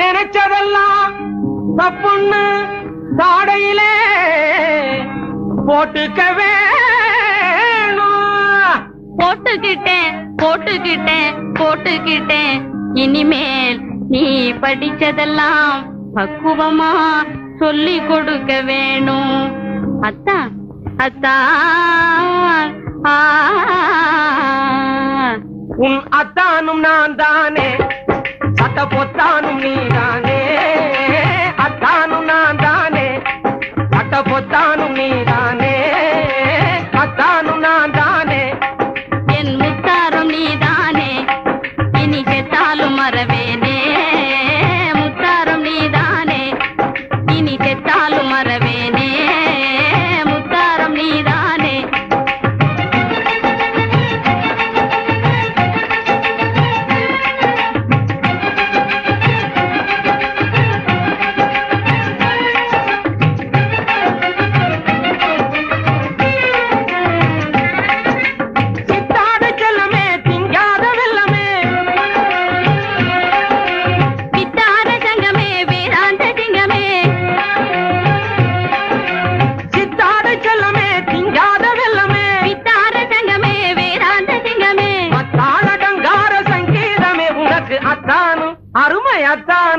நினைச்சதெல்லாம் தப்புன்னு தாடையிலே போட்டுக்க வேணும். போட்டுக்கிட்டேன் போட்டுக்கிட்டேன் போட்டுக்கிட்டேன். இனிமேல் நீ படிச்சதெல்லாம் பக்குவமா சொல்லி கொடுக்க வேணும். அத்தா அத்தா உன் அத்தானும் நான் தானே இனி மறவேனே. முத்தாரம் நீதானே. இனி மறவே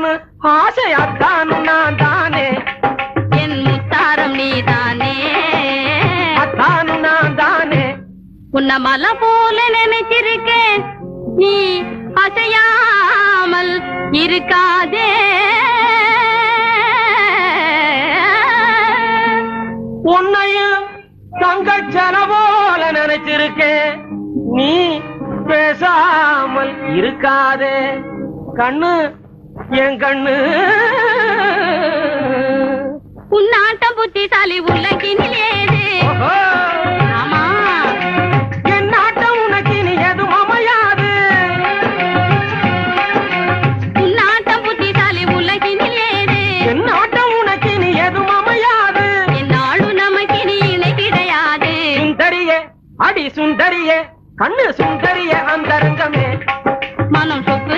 அத்தானு ஆசை அத்தானு நான் தானே என் முத்தாரம் நீதானே. அத்தானு நான் தானே உன்ன மலை போல நினைச்சிருக்கேன். நீ அசையாமல் இருக்காதே. உன்னையும் தங்கச்சன போல நினைச்சிருக்கேன். நீ பேசாமல் இருக்காதே. கண்ணு என் கண்ணு. உன்னாட்டம் புத்திசாலி உலகினில் ஏது? ஓஹோ, ஆமா. என் நாட்டம் உனக்கு இனி எதுவும் அமையாது. உன்னாட்டம் புத்திசாலி உலகினில் ஏது? என் நாட்டம் உனக்கு இனி எதுவும் அமையாது. என்னாலும் நமக்கு இனி இணை கிடையாது. சுந்தரியே அடி சுந்தரியே கண்ணு சுந்தரிய அந்தரங்கமே. மனம் ரங்கமே